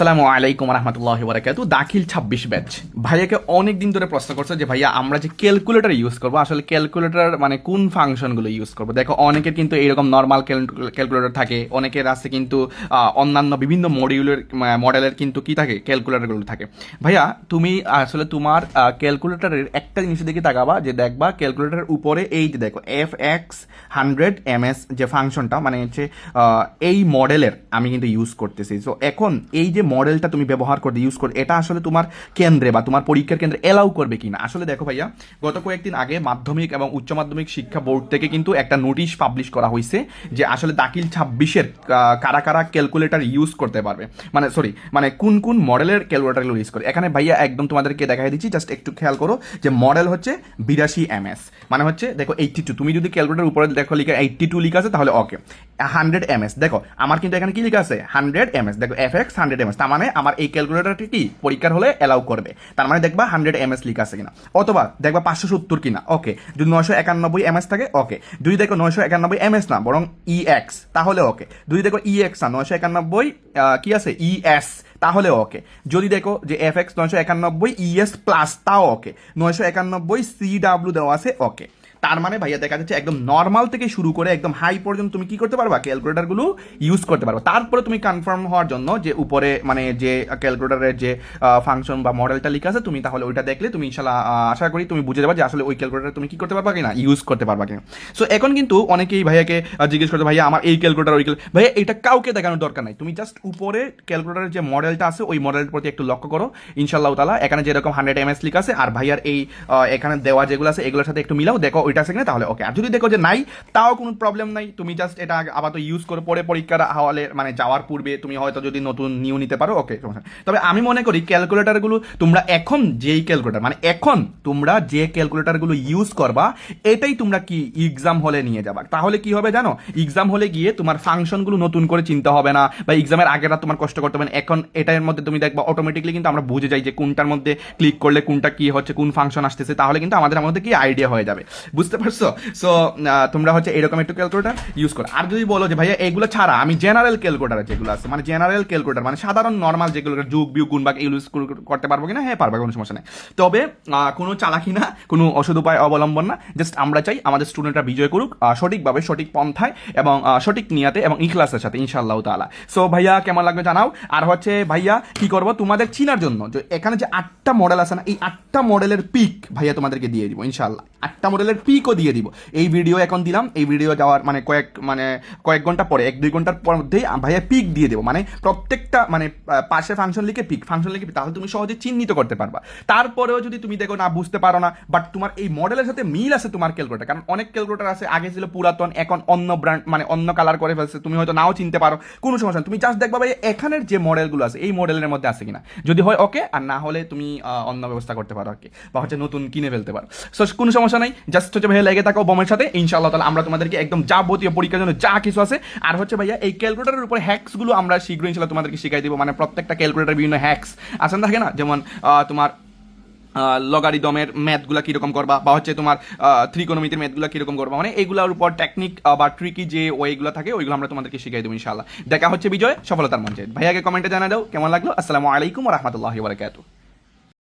আসসালামু আলাইকুম রহমতুল্লাহ বরাকাত দাখিল ছাব্বিশ ব্যাচ। ভাইয়াকে অনেক দিন ধরে প্রশ্ন করছে যে, ভাইয়া, আমরা যে ক্যালকুলেটর ইউজ করব, আসলে ক্যালকুলেটার মানে কোন ফাংশনগুলো ইউজ করব? দেখো, অনেকের কিন্তু এরকম নর্মাল ক্যালকুলেটর থাকে, অনেকের আছে কিন্তু অন্যান্য বিভিন্ন মডিউলের মডেলের কিন্তু কি থাকে ক্যালকুলেটারগুলো থাকে। ভাইয়া, তুমি আসলে তোমার ক্যালকুলেটরের একটা জিনিসের দিকে তাকাবা, যে দেখবা ক্যালকুলেটরের উপরে এই যে দেখো F X hundred M S যে ফাংশনটা মানে হচ্ছে এই মডেলের আমি কিন্তু ইউজ করতেছি। সো এখন এই যে মডেলটা তুমি ব্যবহার করতে ইউজ করতে এটা আসলে তোমার কেন্দ্রে বা তোমার পরীক্ষার কেন্দ্রে এলাউ করবে কিনা। আসলে দেখো ভাইয়া, গত কয়েকদিন আগে মাধ্যমিক এবং উচ্চ মাধ্যমিক শিক্ষা বোর্ড থেকে কিন্তু একটা নোটিশ পাবলিশ করা হয়েছে যে আসলে দাখিল ছাব্বিশের কারা কারা ক্যালকুলেটার ইউজ করতে পারবে। মানে সরি মানে কোন কোন মডেলের ক্যালকুলেটরগুলো ইউজ করে এখানে ভাইয়া একদম তোমাদেরকে দেখাই দিচ্ছি জাস্ট একটু খেয়াল করো যে মডেল হচ্ছে বিরাশি এম এস মানে হচ্ছে দেখো এইটটি টু তুমি যদি ক্যালকুলেটার উপরে দেখো লিখা এইটটি টু লিখা আছে, তাহলে ওকে হান্ড্রেড এম এস দেখো, আমার কিন্তু এখানে কি লিখা আছে? হান্ড্রেড এম এস দেখো F X hundred M S তার মানে আমার এই ক্যালকুলেটারটি কি? পরীক্ষার হলে অ্যালাউ করবে। তার মানে দেখবা হান্ড্রেড এম এস লিখা আছে কিনা। অথবা দেখবা পাঁচশো সত্তর কিনা। ওকে যদি নয়শো একানব্বই এম এস থাকে ওকে যদি দেখো নয়শো একানব্বই এম এস না, বরং ই এক্স তাহলে ওকে যদি দেখো ই এক্স না, নয়শো একানব্বই কি আছে? ই এস তাহলে ওকে যদি দেখো যে এফ এক্স নয়শো একানব্বই ইএস প্লাস তাও ওকে নয়শো একানব্বই সি ডাব্লিউ দেওয়া আছে ওকে তার মানে ভাইয়া দেখা যাচ্ছে একদম নর্মাল থেকে শুরু করে একদম হাই পর্যন্ত তুমি কি করতে পারবা? ক্যালকুলেটারগুলো ইউজ করতে পারবা। তারপরে তুমি কনফার্ম হওয়ার জন্য যে উপরে মানে যে ক্যালকুলেটারের যে ফাংশন বা মডেলটা লেখা আছে, তুমি তাহলে ওইটা দেখলে তুমি ইনশাল্লাহ আশা করি তুমি বুঝে যাবা যে আসলে ওই ক্যালকুলেটার তুমি কি করতে পারবা কিনা ইউজ করতে পারবা কিনা। সো এখন কিন্তু অনেকেই ভাইয়াকে জিজ্ঞেস করতে ভাইয়া, আমার এই ক্যালকুলেটার ওই ভাইয়া, এটা কাউকে দেখানোর দরকার নাই। তুমি জাস্ট উপরে ক্যালকুলেটারের যে মডেলটা আছে, ওই মডেলের প্রতি একটু লক্ষ্য করো। ইনশাল্লাহ তালা এখানে যেরকম হান্ড্রেড এম এস লিখা আছে, আর ভাইয়ার এই এখানে দেওয়া যেগুলো আছে, এগুলোর সাথে একটু মিলাও, দেখো ওইটা কিনা, তাহলে ওকে আর যদি দেখো যে নাই, তাও কোনো প্রবলেম নাই। তুমি জাস্ট এটা আপাতত ইউজ করে পরে পরীক্ষার হওয়ালে মানে যাওয়ার পূর্বে তুমি হয়তো যদি নতুন নিউ নিতে পারো ওকে তবে আমি মনে করি ক্যালকুলেটারগুলো তোমরা এখন যেই ক্যালকুলেটার মানে এখন তোমরা যে ক্যালকুলেটারগুলো ইউজ করবা, এটাই তোমরা কি এক্সাম হলে নিয়ে যাবা। তাহলে কি হবে জানো? এক্সাম হলে গিয়ে তোমার ফাংশনগুলো নতুন করে চিন্তা হবে না, বা এক্সামের আগে তোমার কষ্ট করতে হবে না। এখন এটার মধ্যে তুমি দেখবা অটোমেটিকলি কিন্তু আমরা বুঝে যাই যে কোনটার মধ্যে ক্লিক করলে কোনটা কি হচ্ছে, কোন ফাংশন আসতেছে, তাহলে কিন্তু আমাদের মধ্যে কি আইডিয়া হয়ে যাবে। বুঝতে পারছ? সো তোমরা হচ্ছে এরকম একটু ক্যালকুলেটার ইউজ করো। আর যদি বলো যে, ভাইয়া, এগুলো ছাড়া আমি জেনারেল ক্যালকুলেটার যেগুলো আছে মানে জেনারেল ক্যালকুলেটার মানে সাধারণ নর্মাল যেগুলো যুগ, বিয়োগ, গুণ বা ইউজ করতে পারব কিনা? হ্যাঁ পারবে, কোনো সমস্যা নেই। তবে কোনো চালাকি না, কোনো অসৎ উপায় অবলম্বন না জাস্ট আমরা চাই আমাদের স্টুডেন্টরা বিজয় করুক সঠিকভাবে, সঠিক পন্থায় এবং সঠিক নিয়াতে এবং ইখলাসের সাথে, ইনশাআল্লাহ তাআলা। সো ভাইয়া, কেমন লাগবে জানাও। আর হচ্ছে, ভাইয়া, কি করব? তোমাদের চিনার জন্য, যে এখানে যে আটটা মডেল আছে না, এই আটটা মডেলের পিক ভাইয়া তোমাদেরকে দিয়ে দিব, ইনশাআল্লাহ। আটটা মডেলের পিকও দিয়ে দিব। এই ভিডিও এখন দিলাম, এই ভিডিও যাওয়ার মানে কয়েক মানে কয়েক ঘণ্টা পরে, এক, দুই ঘণ্টার পর মধ্যেই ভাইয়া পিক দিয়ে দেবো। মানে প্রত্যেকটা মানে পাশে ফাংশন লিখে পিক ফাংশন লিখে তাহলে তুমি সহজে চিহ্নিত করতে পারবা। তারপরেও যদি তুমি দেখো না, বুঝতে পারো না বাট তোমার এই মডেলের সাথে মিল আছে তোমার ক্যালকুলেটার কারণ অনেক ক্যালকুলেটার আছে, আগে ছিল পুরাতন, এখন অন্য ব্র্যান্ড মানে অন্য কালার করে ফেলছে, তুমি হয়তো নাও চিনতে পারো, কোনো সমস্যা। তুমি জাস্ট দেখবা ভাই এখানের যে মডেলগুলো আছে, এই মডেলের মধ্যে আছে কিনা। যদি হয় ওকে আর না হলে তুমি অন্য ব্যবস্থা করতে পারো আর কি, বা হচ্ছে নতুন কিনে ফেলতে পারো। সো কোনো সমস্যা নাই জাস্ট হচ্ছে ভাইয়া লেগে থাকো বোমের সাথে, ইনশাআল্লাহ তাহলে আমরা তোমাদেরকে একদম যাবতীয় পরীক্ষার জন্য যা কিছু আছে। আর হচ্ছে ভাইয়া, এই ক্যালকুলেটারের উপরে হ্যাক্সগুলো আমরা শীঘ্রই ইনশাআল্লাহ তোমাদেরকে শিখাই দিব। মানে প্রত্যেকটা ক্যালকুলেটার বিভিন্ন হ্যাক্স আছে থাকে না? যেমন তোমার লগারিদমের ম্যাথগুলো কীরকম করবা বা হচ্ছে তোমার ত্রিকোণমিতির ম্যাথগুলো কীরকম করবা। মানে এগুলোর উপর টেকনিক বা ট্রিকি যে ওয়েগুলো থাকে, ওইগুলো আমরা তোমাদেরকে শিখাই দেবো ইনশাআল্লাহ। দেখা হচ্ছে বিজয়, সফলতার মঞ্চে। ভাইয়াকে কমেন্টে জানা দাও, কেমন লাগল? আসসালামু আলাইকুম রহমতুল্লাহ বারকাতুহ।